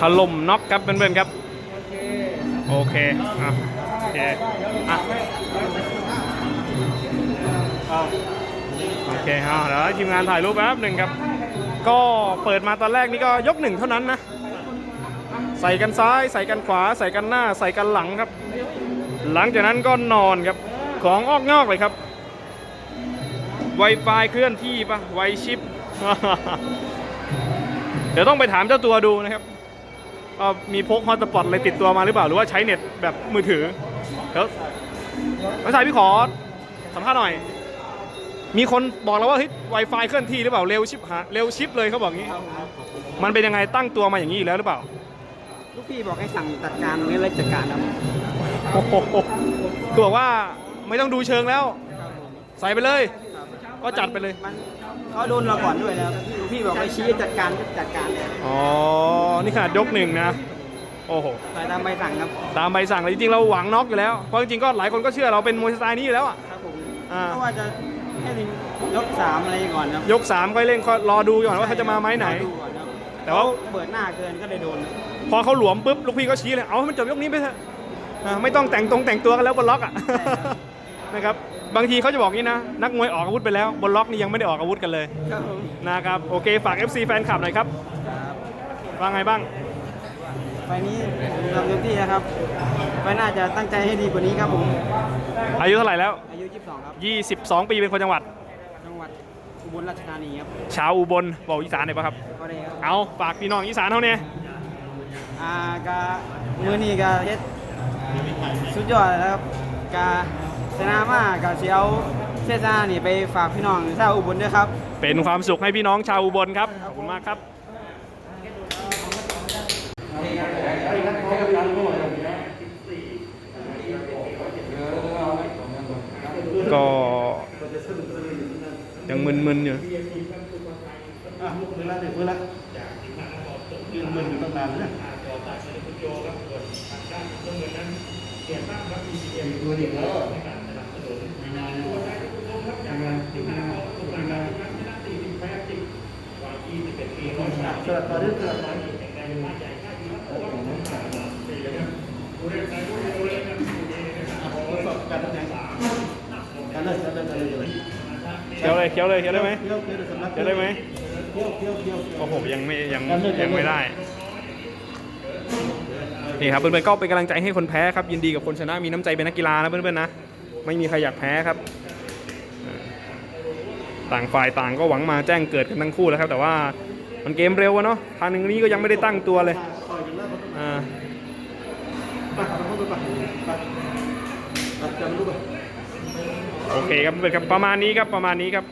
ถล่มน็อกครับเพื่อนๆครับ โอเคอะโอเคอะโอเคเอาเดี๋ยวทีมงานถ่ายรูปแป๊บหนึ่งครับ ก็เปิดมาตอนแรกนี่ก็ยกหนึ่งเท่านั้นนะ ใส่กันซ้าย ใส่กันขวา ใส่กันหน้า ใส่กันหลังครับ หลังจากนั้นก็นอนครับ ของออกงอกเลยครับ Wi-Fi เคลื่อนที่ปะไวชิป เดี๋ยวต้องไปถามเจ้าตัวดูนะครับ มีพกฮอตสปอตอะไรติดตัวมาหรือเปล่าหรือว่าใช้เน็ตแบบมือถือเดี๋ยวไม่ใช่พี่ขอสัมภาษณ์หน่อย มีคนบอกแล้วว่าเฮ้ย Wi-Fi เคลื่อนที่หรือเปล่าเร็วชิปหาเร็วชิปเลยเขาบอกงี้มันเป็นยังไงตั้งตัวมาอย่างนี้อยู่แล้วหรือเปล่า ลูกพี่บอกให้สั่งจัดการตรงนี้เลยจัดการครับโอ้โหคือบอกว่าไม่ต้องดูเชิงแล้ว ใส่ไปเลย ก็จัดไปเลย มัน เขาโดนเราก่อนด้วยแล้วลูกพี่บอกให้ชี้จัดการก็จัดการเลยอ๋อ นี่ขนาดยกหนึ่งนะ โอ้โหใส่ตามใบสั่งครับตามใบสั่งเลยจริงๆเราหวังน็อกอยู่แล้ว เพราะจริงๆก็หลายคนก็เชื่อเราเป็นมวยสไตล์นี้อยู่แล้วอะ ครับผมอ่าเพราะว่าจะให้ถึงยกสามอะไรก่อนครับยก3ค่อยเล่นค่อยรอดูก่อนว่าเขาจะมาไม้ไหน รอดูก่อนครับแต่ว่า เปิดหน้าเกินก็เลยโดน พอเขาหลวมปุ๊บลูกพี่ก็ชี้เลย เอาให้มันจบยกนี้ไปเถอะอ่าไม่ต้องแต่งตรงแต่งตัวกันแล้วบนล็อกอะ นะครับบางทีเขาจะบอกงี้นะ นักมวยออกอาวุธไปแล้ว บนล็อกนี่ยังไม่ได้ออกอาวุธกันเลยครับผมนะครับโอเคฝาก FC แฟนคลับหน่อยครับว่าไงบ้าง ไฟล์นี้ผมทำเต็มที่นะครับ ไฟล์หน้าจะตั้งใจให้ดีกว่านี้ครับผม อายุเท่าไหร่แล้ว อายุ 22 ครับ 22 ปีเป็นคนจังหวัดจังหวัดอุบลราชธานีครับชาวอุบลบอกอีสานหน่อยปะครับ ก็ได้ครับ เอาฝากพี่น้องอีสานเท่านี้อ่ากามือนี้กาเฮ็ดสุดยอดเลยนะครับกา ชนะมากกาเสียวเซซ่านี่ไปฝากพี่น้องชาวอุบลด้วยครับ เป็นความสุขให้พี่น้องชาวอุบลครับขอบคุณมากครับ ก็ยังมึนๆอยู่อะมือละหนึ่งมือละยืนมึนอยู่ตั้งนานเนี่ยดูดิแล้วงานงานติดงานงานเกิดตอนนี้เกิดตอนนี้สดการแสดงการเลิกการเลิกการเลิก เคี้ยวเลยเคี้ยวเลยเคี้ยวได้ไหมเที่ยวเที่ยวสำนักเคี้ยวได้ไหมเที่ยวเที่ยวเที่ยวโอ้โหยังไม่ยังยังไม่ได้ นี่ครับเพื่อนๆก็เป็นกำลังใจให้คนแพ้ครับยินดีกับคนชนะมีน้ำใจเป็นนักกีฬานะเพื่อนๆนะ ไม่มีใครอยากแพ้ครับ ต่างฝ่ายต่างก็หวังมาแจ้งเกิดกันทั้งคู่แล้วครับ แต่ว่ามันเกมเร็วอะเนาะทางหนึ่งนี้ก็ยังไม่ได้ตั้งตัวเลยอ่าโอเคครับเพื่อนครับประมาณนี้ครับประมาณนี้ครับ